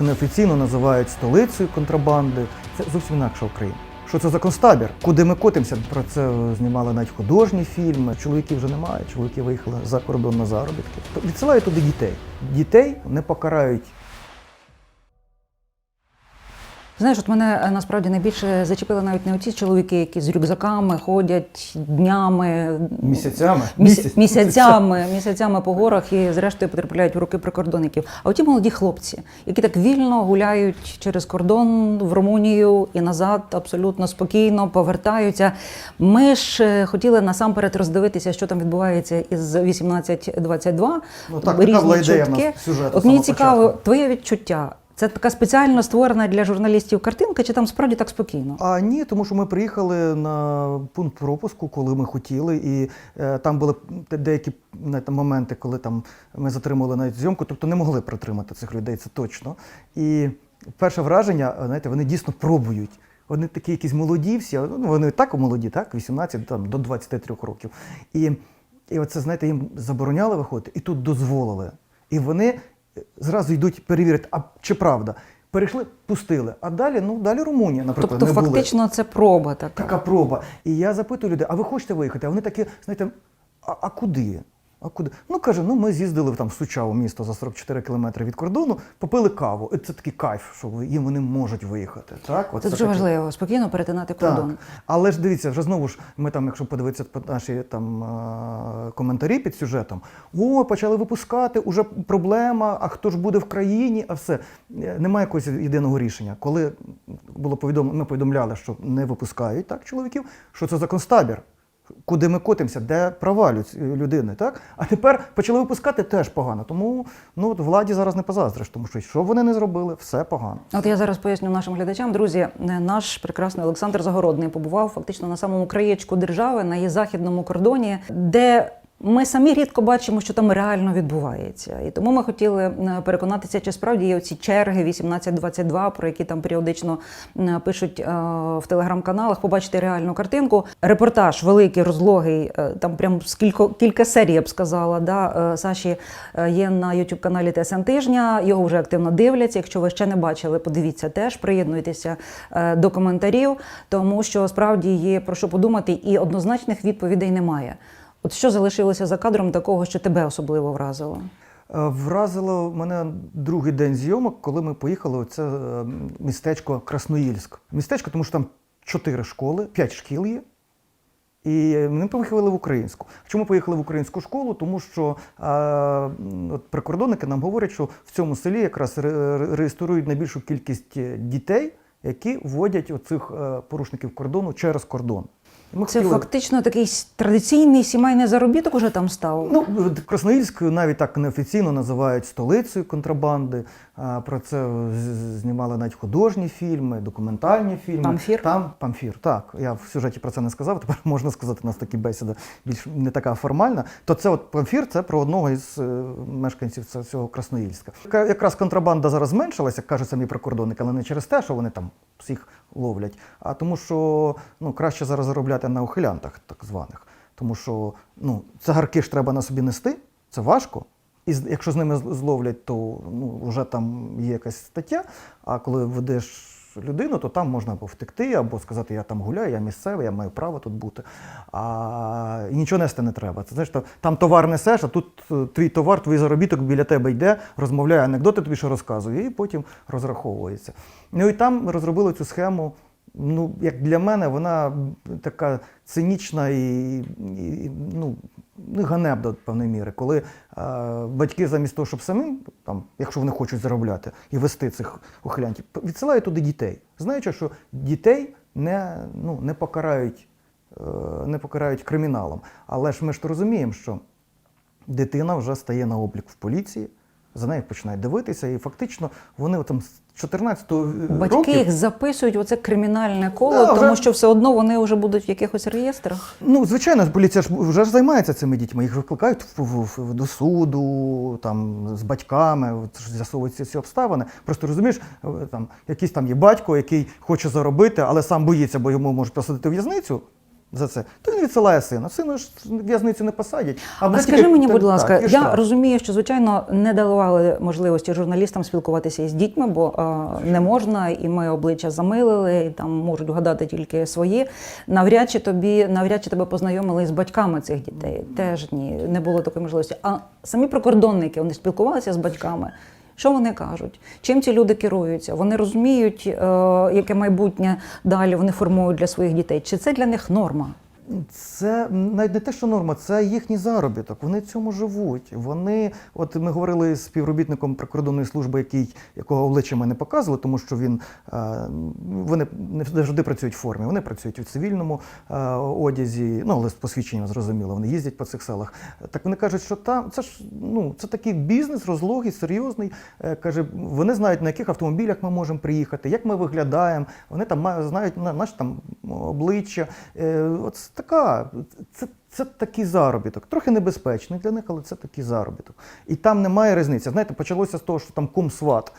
неофіційно називають столицею контрабанди. Це зовсім інакша Україна. Що це за концтабір? Куди ми котимося? Про це знімали навіть художні фільми. Чоловіків вже немає. Чоловіки виїхали за кордон на заробітки. Відсилають туди дітей. Дітей не покарають Знаєш, от мене е, насправді найбільше зачепили навіть не оці чоловіки, які з рюкзаками ходять днями, місяцями. місяць, місяцями, місяцями по горах і зрештою потрапляють в руки прикордонників. А оті молоді хлопці, які так вільно гуляють через кордон в Румунію і назад, абсолютно спокійно повертаються. Ми ж е, хотіли насамперед роздивитися, що там відбувається із 1822. Ну, так, така була ідея в нас сюжету От мені цікаво, твоє відчуття. Це така спеціально створена для журналістів картинка, чи там справді так спокійно? А ні, тому що ми приїхали на пункт пропуску, коли ми хотіли, і е, там були деякі знаєте, моменти, коли там ми затримали навіть зйомку, тобто не могли протримати цих людей, це точно. І перше враження, знаєте, вони дійсно пробують. Вони такі якісь молоді всі, ну вони так молоді, так, 18 там, до 23 років. І, і оце, знаєте, їм забороняли виходити, і тут дозволили. І вони зразу йдуть перевірити, а чи правда. Перейшли, пустили. А далі, ну далі Румунія, наприклад, Тобто, не були. фактично, це проба така. Така проба. І я запитую людей, а ви хочете виїхати? А вони такі, знаєте, а, а куди? А куди? Ну каже, ну ми з'їздили там в Сучаву місто за 44 кілометри від кордону, попили каву. І це такий кайф, що їм вони можуть виїхати. Так, От Це дуже таке. важливо, спокійно перетинати Так. кордон. Але ж дивіться, вже знову ж ми там, якщо подивитися наші там коментарі під сюжетом, о, почали випускати, уже проблема, а хто ж буде в країні, а все. Е, Немає якогось єдиного рішення. Коли було повідомлено, ми повідомляли, що не випускають так чоловіків, що це за концтабір. Куди ми котимося, де права люд- людини, так? А тепер почали випускати теж погано. Тому ну, от владі зараз не позаздриш, тому що що вони не зробили, все погано. От я зараз поясню нашим глядачам. Друзі, е, наш прекрасний Олександр Загородний побував фактично на самому краєчку держави, на її західному кордоні, де ми самі рідко бачимо, що там реально відбувається. І тому ми хотіли е, переконатися, чи справді є оці черги 1822, про які там періодично е, пишуть е, в телеграм-каналах, побачити реальну картинку. Репортаж великий, розлогий, там прям з кілько, кілька серій, я б сказала. Да, Саші є на youtube каналі ТСН Тижня. Його вже активно дивляться. Якщо ви ще не бачили, подивіться теж, приєднуйтеся до коментарів, тому що справді є про що подумати, і однозначних відповідей немає. От що залишилося за кадром такого, що тебе особливо вразило? Е, Вразило мене другий день зйомок, коли ми поїхали у це е, містечко Красноїльськ. Містечко, тому що там чотири школи, п'ять шкіл є. І ми поїхали в українську. Чому поїхали в українську школу? Тому що е, от прикордонники нам говорять, що в цьому селі якраз ре- ре- реєструють найбільшу кількість дітей, які вводять оцих порушників кордону через кордон. Це фактично такий традиційний сімейний заробіток уже там став. Ну, Красноїльськ навіть так неофіційно називають столицею контрабанди. А, Про це з- знімали навіть художні фільми, документальні фільми. Памфір? Там памфір. Так, я в сюжеті про це не сказав. Тепер можна сказати, у нас такі бесіда більш не така формальна. То це от памфір, це про одного із е, мешканців ц- цього Красноїльська. Якраз контрабанда зараз зменшилася, як кажуть самі прикордонники, але не через те, що вони там всіх ловлять, а тому, що ну краще зараз заробляти на ухилянтах, так званих. Тому що ну, цигарки ж треба на собі нести, це важко. І якщо з ними зловлять, то ну, вже там є якась стаття. А коли ведеш людину, то там можна або втекти, або сказати, я там гуляю, я місцевий, я маю право тут бути. А і нічого нести не треба. Це знаєш, там товар несеш, а тут е, твій товар, твій заробіток біля тебе йде, розмовляє анекдоти, тобі що розказує, і потім розраховується. Ну і там розробили цю схему. Ну, як для мене, вона така цинічна і, і ну, ганебна до певної міри, коли е, батьки замість того, щоб самим, там, якщо вони хочуть заробляти і вести цих ухилянтів, відсилають туди дітей, знаючи, що дітей не, ну, не, покарають, е, не покарають криміналом. Але ж ми ж розуміємо, що дитина вже стає на облік в поліції, за нею починають дивитися, і фактично вони там з 14 Батьки їх записують у це кримінальне коло, Да, тому вже- що все одно вони вже будуть в якихось реєстрах. Ну, звичайно, поліція ж вже ж займається цими дітьми. Їх викликають в, в, в- до суду, там з батьками, з'ясовуються ці обставини. Просто розумієш, е, там якийсь там є батько, який хоче заробити, але сам боїться, бо йому можуть посадити в'язницю. За це, то він відсилає сина. Сина ж в в'язницю не посадять. А скажи тільки- мені, будь ласка, так, я розумію, що звичайно не давали можливості журналістам спілкуватися із дітьми, бо е, не можна, і ми обличчя замилили, і там можуть вгадати тільки свої. Навряд чи тобі, навряд чи тебе познайомили з батьками цих дітей. Теж ні, не було такої можливості. А самі прикордонники вони спілкувалися з батьками. Що вони кажуть? Чим ці люди керуються? Вони розуміють, е, яке майбутнє далі вони формують для своїх дітей? Чи це для них норма? Це навіть не те, що норма, це їхній заробіток. Вони цьому живуть. Вони, от ми говорили з співробітником прикордонної служби, який якого обличчя ми не показували, тому що він е, вони не завжди працюють в формі. Вони працюють у цивільному е, одязі, ну але з посвідченням зрозуміло. Вони їздять по цих селах. Так вони кажуть, що там це ж ну це такий бізнес, розлогий, серйозний. Е, каже, вони знають на яких автомобілях ми можемо приїхати, як ми виглядаємо. Вони там знають на- наші там обличчя. От така, це, це такий заробіток. Трохи небезпечний для них, але це такий заробіток. І там немає різниці. Знаєте, почалося з того, що там кум сват,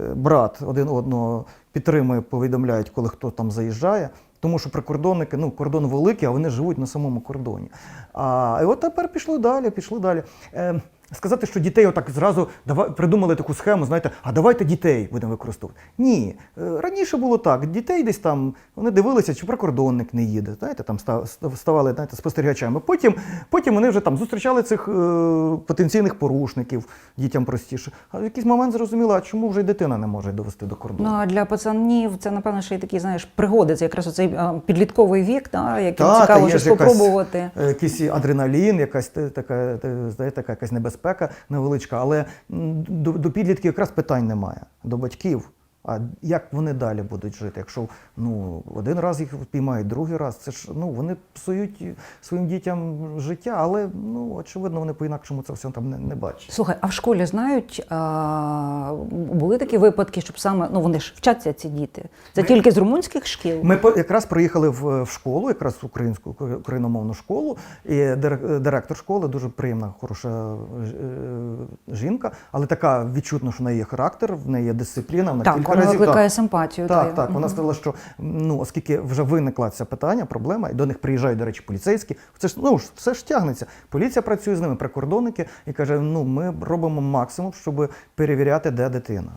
е, брат один одного підтримує, повідомляють, коли хто там заїжджає. Тому що прикордонники, ну кордон великий, а вони живуть на самому кордоні. А і от тепер пішли далі, пішли далі. Е, сказати, що дітей отак зразу придумали таку схему, знаєте, а давайте дітей будемо використовувати. Ні, Е, раніше було так. Дітей десь там вони дивилися, чи прикордонник не їде. Знаєте, там ста- ста- ставали знаєте, спостерігачами. Потім, потім вони вже там зустрічали цих е, потенційних порушників, дітям простіше. А в якийсь момент зрозуміли, а чому вже й дитина не може довести до кордону. Ну а для пацанів це напевно ще й такі, знаєш, пригоди. Це якраз оцей підлітковий вік, та, яким Та, цікаво щось спробувати. е, Якийсь адреналін, якась така, те, знаєте, така якась небезпека невеличка, але до, до підлітків якраз питань немає, до батьків. А як вони далі будуть жити? Якщо ну один раз їх впіймають, другий раз, це ж ну вони псують своїм дітям життя, але ну очевидно, вони по-інакшому це все там не, не бачать. Слухай, а в школі знають, а, були такі випадки, щоб саме ну вони ж вчаться ці діти. Це Ми- тільки з румунських шкіл. Ми по- якраз приїхали в, в школу, якраз в українську україномовну школу. І директор школи дуже приємна, хороша е, жінка, але така відчутно, що в неї є характер, в неї є дисципліна. Вона так, кілька вона разів викликає так, симпатію. так, твою. так. Вона сказала, що ну, оскільки вже виникла ця питання, проблема, і до них приїжджають, до речі, поліцейські. Це ж ну ж все ж тягнеться. Поліція працює з ними, прикордонники, і каже: ну ми робимо максимум, щоб перевіряти, де дитина.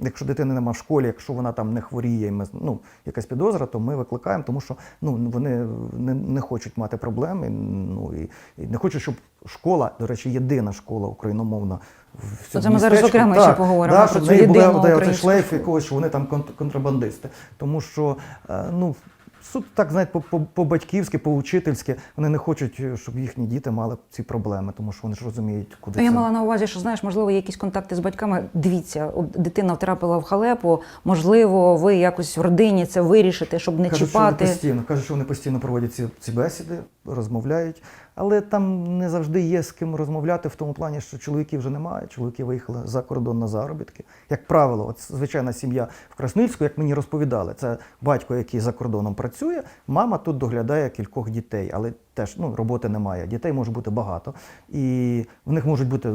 Якщо дитини нема в школі, якщо вона там не хворіє, і ми, ну, якась підозра, то ми викликаємо, тому що ну, вони не, не хочуть мати проблем, і, ну, і, і не хочуть, щоб школа, до речі, єдина школа україномовна в Це ми зараз окремо ще поговоримо да, про цю єдину оцей українську шлейф якогось, що вони там кон- контрабандисти. Тому що е, ну, суд так знаєте, по- по- по-батьківськи, по-учительськи, вони не хочуть, щоб їхні діти мали ці проблеми, тому що вони ж розуміють, куди Ну, Я це. мала на увазі, що знаєш, можливо, якісь контакти з батьками. Дивіться, дитина втрапила в халепу. Можливо, ви якось в родині це вирішите, щоб не Кажуть, що вони постійно, кажуть, що вони постійно проводять ці, ці бесіди, розмовляють. Але там не завжди є з ким розмовляти в тому плані, що чоловіків вже немає. Чоловіки виїхали за кордон на заробітки. Як правило, от звичайна сім'я в Красноїльську, як мені розповідали, це батько, який за кордоном працює, мама тут доглядає кількох дітей, але теж ну, роботи немає. Дітей може бути багато, і в них можуть бути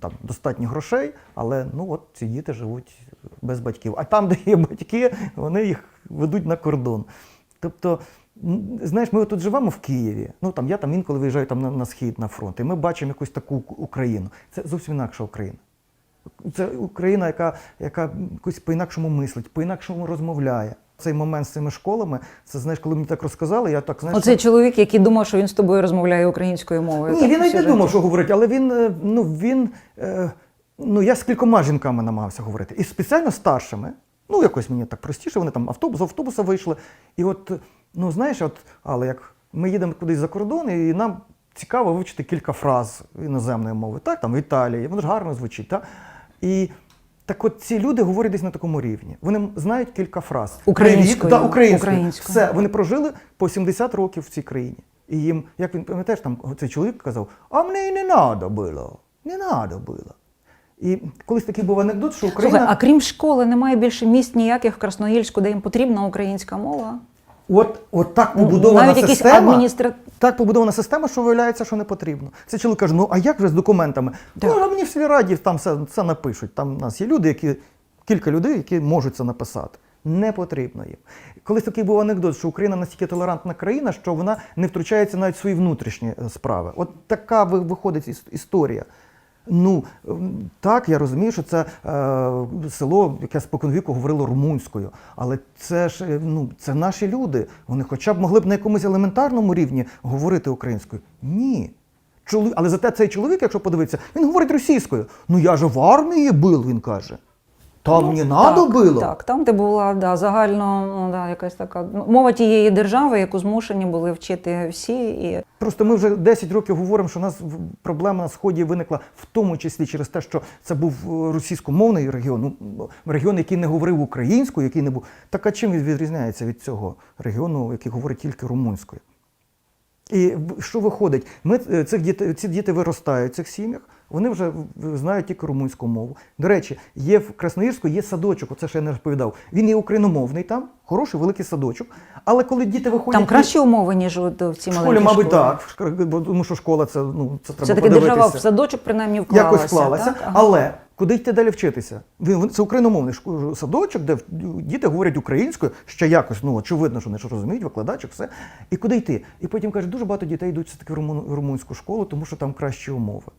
там достатньо грошей, але ну от ці діти живуть без батьків. А там, де є батьки, вони їх ведуть на кордон. Тобто, знаєш, ми тут живемо в Києві. Ну там я там інколи виїжджаю там на, на схід на фронт, і ми бачимо якусь таку Україну. Це зовсім інакша Україна. Це Україна, яка, яка якось по-інакшому мислить, по-інакшому розмовляє. Цей момент з цими школами, це знаєш, коли мені так розказали, я так знаєш. Оцей чоловік, який думав, що він з тобою розмовляє українською мовою. Ні, так, він навіть не думав, що говорить, але він, е, ну, він, е, ну, я з кількома жінками намагався говорити. І спеціально старшими, ну, якось мені так простіше, вони там автобус, з автобуса вийшли. І от, ну, знаєш, от, але як ми їдемо кудись за кордон, і нам цікаво вивчити кілька фраз іноземної мови, так, там в Італії, воно ж гарно звучить, так? І так от ці люди говорять десь на такому рівні. Вони знають кілька фраз. Українською, да, українською. українською. Все, вони прожили по 70 років в цій країні. І їм, як він пам'ятаєш, там цей чоловік казав, а мені і не треба було. Не треба було. І колись такий був анекдот, що Україна. Слухай, а крім школи, немає більше місць ніяких в Красноїльську, де їм потрібна українська мова. От, от так побудована Навіть система. адміністра- Так побудована система, що виявляється, що не потрібно. Цей чоловік каже: ну а як же з документами? Так. Ну, а мені в сільраді там все, все напишуть. Там у нас є люди, які кілька людей, які можуть це написати. Не потрібно їм. Колись такий був анекдот, що Україна настільки толерантна країна, що вона не втручається навіть в свої внутрішні е, справи. От така виходить історія. Ну так, я розумію, що це е, село, яке споконвіку говорило румунською, але це ж е, ну, це наші люди. Вони хоча б могли б на якомусь елементарному рівні говорити українською. Ні. Чоловік, але зате цей чоловік, якщо подивитися, він говорить російською. Ну я ж в армії був, він каже. Там не надо Ну, так, було. Так, там, де була да, загально ну, да, якась така ну, мова тієї держави, яку змушені були вчити всі. І Просто ми вже 10 років говоримо, що у нас проблема на сході виникла в тому числі через те, що це був е, російськомовний регіон, ну, регіон, який не говорив українською, який не був. Так а чим він відрізняється від цього регіону, який говорить тільки румунською? І що виходить? Ми е, цих дітей, ці діти виростають в цих сім'ях, вони вже знають тільки румунську мову. До речі, є в Красноїрську є садочок, оце ще я не розповідав. Він є україномовний там, хороший великий садочок. Але коли діти виходять там кращі умови, ніж от в цій в школі, мабуть, школі. так. Тому що школа це ну це треба Все таки подивитися. держава в садочок принаймні вклалася. Якось вклалася, так? Ага. але куди йти далі вчитися? Це україномовний садочок, де діти говорять українською, ще якось, ну очевидно, що вони ж розуміють, викладачок, все. І куди йти? І потім каже, дуже багато дітей йдуть все таки в румунську школу, тому що там кращі умови.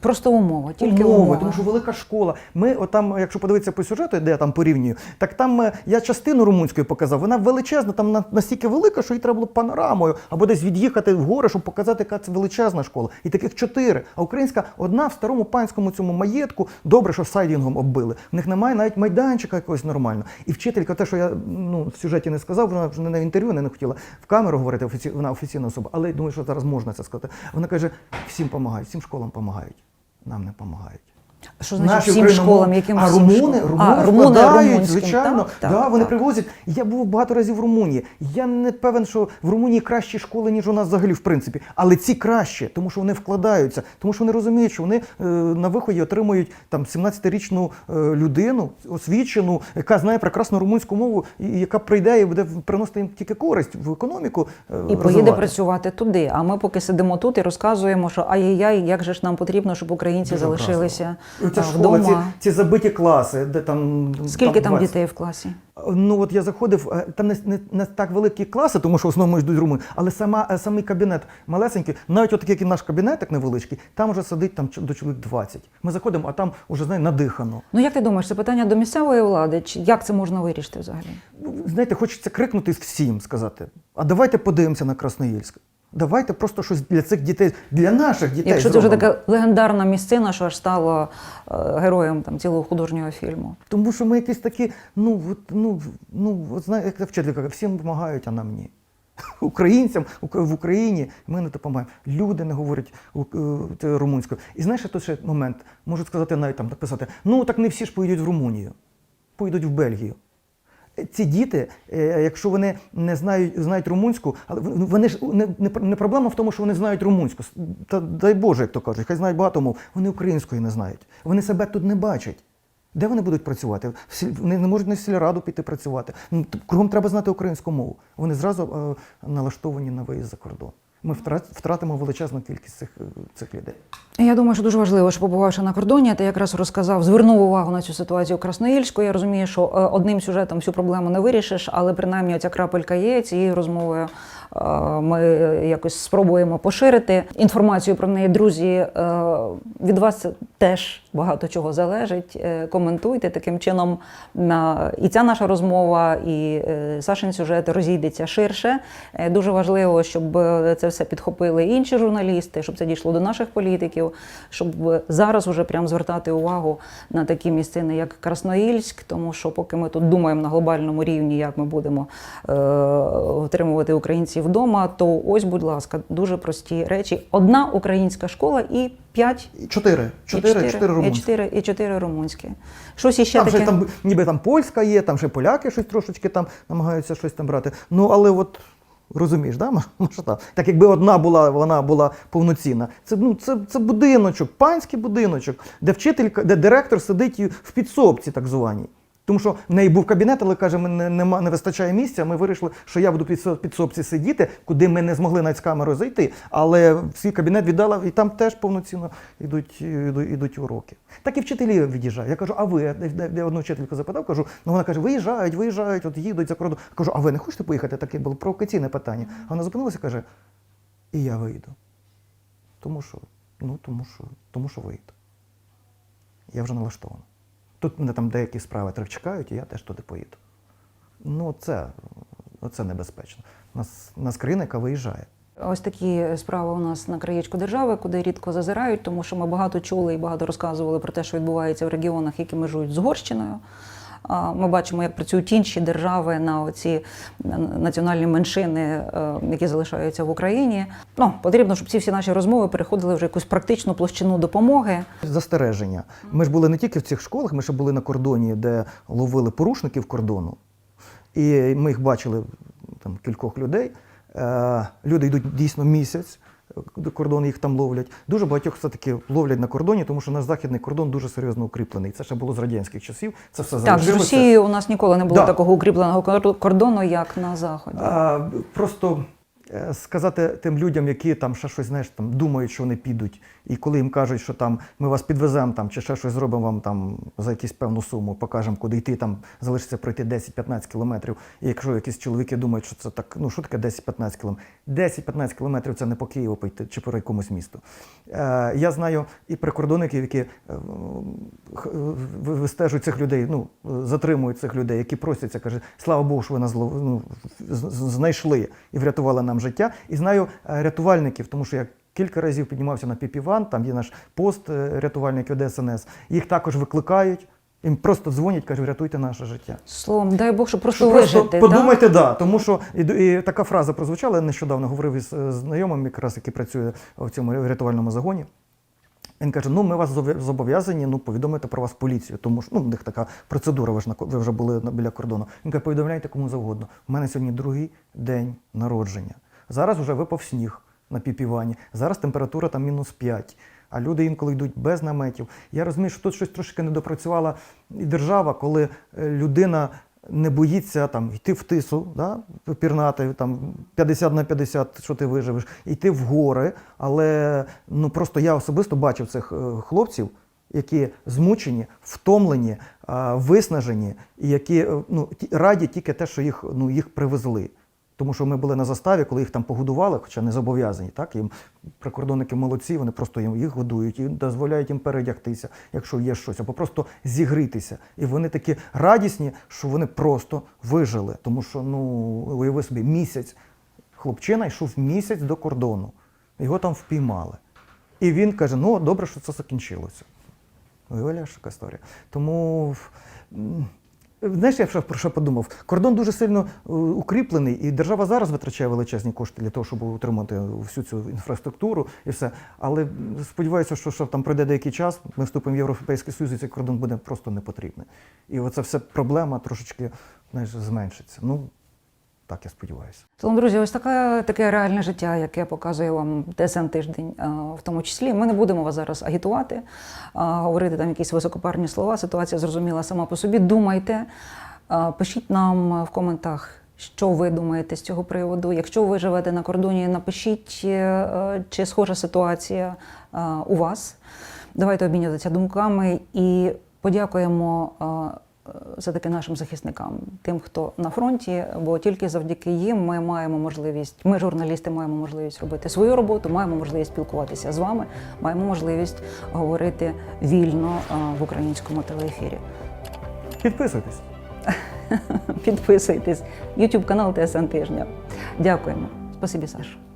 Просто умова, тільки умови, умова. тому що велика школа. Ми отам, якщо подивитися по сюжету, де я там порівнюю, так там е, я частину румунської показав. Вона величезна, там на- настільки велика, що їй треба було панорамою або десь від'їхати в гори, щоб показати, яка це величезна школа. І таких чотири. А українська одна в старому панському цьому маєтку. Добре, що сайдінгом оббили. В них немає навіть майданчика якогось нормального. І вчителька, те, що я ну, в сюжеті не сказав, вона вже не на інтерв'ю не хотіла в камеру говорити, офіці... вона офіційна особа, але я думаю, що зараз можна це сказати. Вона каже: всім допомагають, всім школам допомагають. Нам не допомагають. Що значить всім школам, яким а румуни, школам? румуни, а, румуни вкладають, звичайно. так, да, так, вони так. привозять. Я був багато разів в Румунії. Я не певен, що в Румунії кращі школи, ніж у нас взагалі, в принципі. Але ці кращі, тому що вони вкладаються, тому що вони розуміють, що вони е, на виході отримують там 17-річну е, людину, освічену, яка знає прекрасну румунську мову, і яка прийде і буде приносити їм тільки користь в економіку. е, І поїде працювати туди. А ми поки сидимо тут і розказуємо, що ай-яй-яй, як же ж нам потрібно, щоб українці Дуже залишилися Оця а, школа, ці, вдома. ці забиті класи, де там Скільки там 20. дітей в класі? Ну от я заходив, е, там не, не, не так великі класи, тому що в основному йдуть румуни, але сама, е, самий кабінет малесенький, навіть от як і наш кабінет, так невеличкий, там вже сидить там до чоловік 20. Ми заходимо, а там уже знає, надихано. Ну як ти думаєш, це питання до місцевої влади? Чи як це можна вирішити взагалі? Знаєте, хочеться крикнути всім сказати: а давайте подивимося на Красноїльськ. Давайте просто щось для цих дітей, для наших дітей. Якщо це вже така легендарна місцина, що аж стала е, героєм там цілого художнього фільму. Тому що ми якісь такі, ну, от, ну, ну, от знаєте, як та вчителька, каже, всім допомагають, а нам ні. Українцям в Україні ми не допомагаємо. Люди не говорять е, румунською. І знаєш, тут ще момент, можуть сказати навіть там написати: ну так не всі ж поїдуть в Румунію, поїдуть в Бельгію. Ці діти, е, якщо вони не знають, знають румунську, але вони- ж не, не, проблема в тому, що вони знають румунську. Та дай Боже, як то кажуть, хай знають багато мов. Вони української не знають. Вони себе тут не бачать. Де вони будуть працювати? Вони не можуть на сільраду піти працювати. Кругом треба знати українську мову. Вони зразу е, налаштовані на виїзд за кордон. Ми втра- втратимо величезну кількість цих, е, цих людей. Я думаю, що дуже важливо, що побувавши на кордоні, ти якраз розказав, звернув увагу на цю ситуацію в Красноїльську. Я розумію, що е, одним сюжетом всю проблему не вирішиш, але принаймні оця крапелька є цією розмовою. Е, Ми якось спробуємо поширити інформацію про неї. Друзі, е, від вас теж багато чого залежить. Е, Коментуйте таким чином. І ця наша розмова, і Сашин сюжет розійдеться ширше. Дуже важливо, щоб це все підхопили інші журналісти, щоб це дійшло до наших політиків, щоб зараз уже прям звертати увагу на такі місцини, як Красноїльськ, тому що поки ми тут думаємо на глобальному рівні, як ми будемо отримувати українців вдома, то ось, будь ласка, дуже прості речі. Одна українська школа і п'ять. І Чотири. Чотири, чотири і чотири, і чотири румунські. Щось іще Там таке. ще там ніби там польська є, там ще поляки щось трошечки там намагаються щось там брати. Ну але от розумієш, да? масштаб? Так якби одна була, вона була повноцінна. Це ну це, це будиночок, панський будиночок, де вчителька, де директор сидить в підсобці, так званій. Тому що в неї був кабінет, але каже, мене нема, не вистачає місця. Ми вирішили, що я буду під со- підсобці сидіти, куди ми не змогли навіть з камерою зайти. Але свій кабінет віддала, і там теж повноцінно йдуть, йдуть, йдуть уроки. Так і вчителі від'їжджають. Я кажу, а ви? Де одну вчительку запитав, кажу, ну вона каже, виїжджають, виїжджають, от їдуть за кордон. Кажу, а ви не хочете поїхати? Таке було провокаційне питання. А вона зупинилася і каже, і я вийду. Тому що, ну тому що, тому що вийду. Я вже налаштована. Тут мене там деякі справи трохи і я теж туди поїду. Ну, це, це небезпечно. Нас, нас країна, яка виїжджає. Ось такі справи у нас на краєчку держави, куди рідко зазирають, тому що ми багато чули і багато розказували про те, що відбувається в регіонах, які межують з Угорщиною. Ми бачимо, як працюють інші держави на оці національні меншини, е, які залишаються в Україні. Ну потрібно, щоб ці всі наші розмови переходили вже якусь практичну площину допомоги. Застереження. Ми ж були не тільки в цих школах, ми ще були на кордоні, де ловили порушників кордону. І ми їх бачили там кількох людей. Е, люди йдуть дійсно місяць. До кордону їх там ловлять. Дуже багатьох все-таки ловлять на кордоні, тому що наш західний кордон дуже серйозно укріплений. Це ще було з радянських часів. Це все Так, з. Росією у нас ніколи не було Да. такого укріпленого кордону, як на заході. А, просто е, сказати тим людям, які там ще щось знаєш, там думають, що вони підуть, і коли їм кажуть, що там ми вас підвеземо там, чи ще щось зробимо вам там за якусь певну суму, покажемо, куди йти, там залишиться пройти 10-15 кілометрів. І якщо якісь чоловіки думають, що це так, ну що таке 10-15 кілометрів? 10-15 кілометрів це не по Києву пойти чи по якомусь місту. Е, я знаю і прикордонників, які е, вистежують цих людей, ну, затримують цих людей, які просяться, каже, слава Богу, що ви нас ну, знайшли і врятували нам життя. І знаю е, рятувальників, тому що я кілька разів піднімався на Піпіван, там є наш пост е, рятувальників ДСНС. Їх також викликають. Їм просто дзвонять, кажуть, рятуйте наше життя. Словом, дай Бог, щоб просто Що вижити. подумайте, да, тому що і, і така фраза прозвучала. Я нещодавно говорив із е, знайомим, якраз який працює в цьому рятувальному загоні. Він каже: ну ми вас зобов'язані ну, повідомити про вас поліцію, тому що ну, в них така процедура, ви ж на ви вже були біля кордону. Він каже, повідомляйте кому завгодно. У мене сьогодні другий день народження. Зараз вже випав сніг на піпівані. Зараз температура там мінус 5. А люди інколи йдуть без наметів. Я розумію, що тут щось трошки не допрацювала і держава, коли е, людина не боїться там йти в тису, да, пірнати там 50 на 50, що ти виживеш, йти в гори. Але ну просто я особисто бачив цих е, хлопців, які змучені, втомлені, виснажені, і які е, ну, раді тільки те, що їх, ну, їх привезли. Тому що ми були на заставі, коли їх там погодували, хоча не зобов'язані. Так? Їм прикордонники молодці, вони просто їм їх годують і дозволяють їм передягтися, якщо є щось, або просто зігрітися. І вони такі радісні, що вони просто вижили. Тому що, ну, уяви собі, місяць хлопчина йшов місяць до кордону, його там впіймали. І він каже: ну, добре, що це закінчилося. Уявляєш, яка історія. Тому. Знаєш, я про що подумав? Кордон дуже сильно е, укріплений, і держава зараз витрачає величезні кошти для того, щоб утримати всю цю інфраструктуру і все. Але сподіваюся, що, що там пройде деякий час, ми вступимо в Європейський Союз, і цей кордон буде просто не потрібний. І оця все проблема трошечки знаєш, зменшиться. Ну, так я сподіваюся. Словом, друзі, ось таке, таке реальне життя, яке показує вам ТСН тиждень, в тому числі. Ми не будемо вас зараз агітувати, говорити там якісь високопарні слова. Ситуація зрозуміла сама по собі. Думайте, пишіть нам в коментах. Що ви думаєте з цього приводу? Якщо ви живете на кордоні, напишіть, е, чи схожа ситуація е, у вас. Давайте обмінюватися думками і подякуємо е, все-таки нашим захисникам, тим, хто на фронті, бо тільки завдяки їм ми маємо можливість, ми, журналісти, маємо можливість робити свою роботу, маємо можливість спілкуватися з вами, маємо можливість говорити вільно е, в українському телеефірі. Підписуйтесь. Підписуйтесь. YouTube канал ТСН Тижня. Дякуємо. Спасибі, Саша.